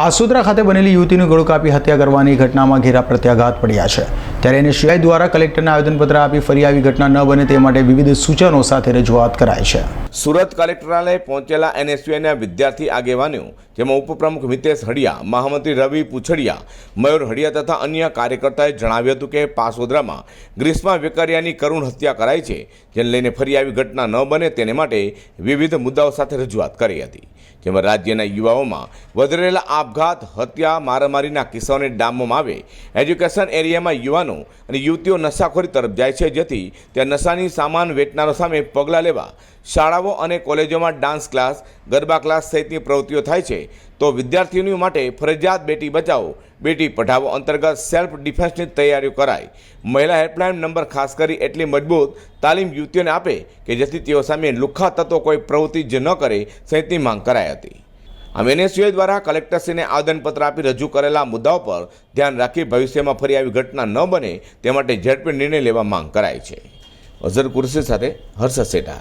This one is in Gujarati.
પાસોદરા ખાતે બનેલી યુવતીનું ગળું કાપી હત્યા કરવાની ઘટનામાં ઘેરા પ્રત્યાઘાત પડ્યા છે. ત્યારે એને સીઆઈ દ્વારા કલેક્ટરને આવેદનપત્ર આપી ફરી આવી ઘટના ન બને તે માટે વિવિધ સૂચનો સાથે રજૂઆત કરાય છે. સુરત કલેક્ટરાલય પહોંચેલા એનએસયુઆઈના વિદ્યાર્થી આગેવાનો જેમાં ઉપપ્રમુખ મિતેશ હડિયા, મહામંત્રી રવિ પૂછડિયા, મયુર હડિયા તથા અન્ય કાર્યકર્તાએ જણાવ્યું હતું કે પાસોદરામાં ગ્રીષ્મા વેકરિયાની કરુણ હત્યા કરાઈ છે, જેને લઈને ફરી આવી ઘટના ન બને તેને માટે વિવિધ મુદ્દાઓ સાથે રજૂઆત કરી હતી. જેમાં રાજ્યના યુવાઓમાં વધરેલા આપઘાત, હત્યા, મારામારીના કિસ્સાઓને ડામવામાં આવે, એજ્યુકેશન એરિયામાં યુવાનો અને યુવતીઓ નશાખોરી તરફ જાય છે જેથી ત્યાં નશાની સામાન વેચનારો સામે પગલાં લેવા શાળાઓ અને કોલેજોમાં ડાન્સ ક્લાસ, ગરબા ક્લાસ સહિતની પ્રવૃત્તિઓ થાય છે. તો વિદ્યાર્થીઓ માટે ફરજિયાત બેટી બચાવો, બેટી પઢાવો અંતર્ગત સેલ્ફ ડિફેન્સની તૈયારીઓ કરાય. મહિલા હેલ્પલાઇન નંબર ખાસ કરી એટલી મજબૂત તાલીમ યુવતીઓને આપે કે જેથી તેઓ સામે લુખ્ખા તત્વો કોઈ પ્રવૃત્તિ જ ન કરે, સહિતની માંગ કરાઈ હતી. આમ એનએસયુઆઈ દ્વારા કલેક્ટરશ્રીને આવેદનપત્ર આપી રજૂ કરેલા મુદ્દાઓ પર ધ્યાન રાખી ભવિષ્યમાં ફરી આવી ઘટના ન બને તે માટે ઝડપી નિર્ણય લેવા માંગ કરાઈ છે. અઝર કુરશી સાથે હર્ષ સેઠા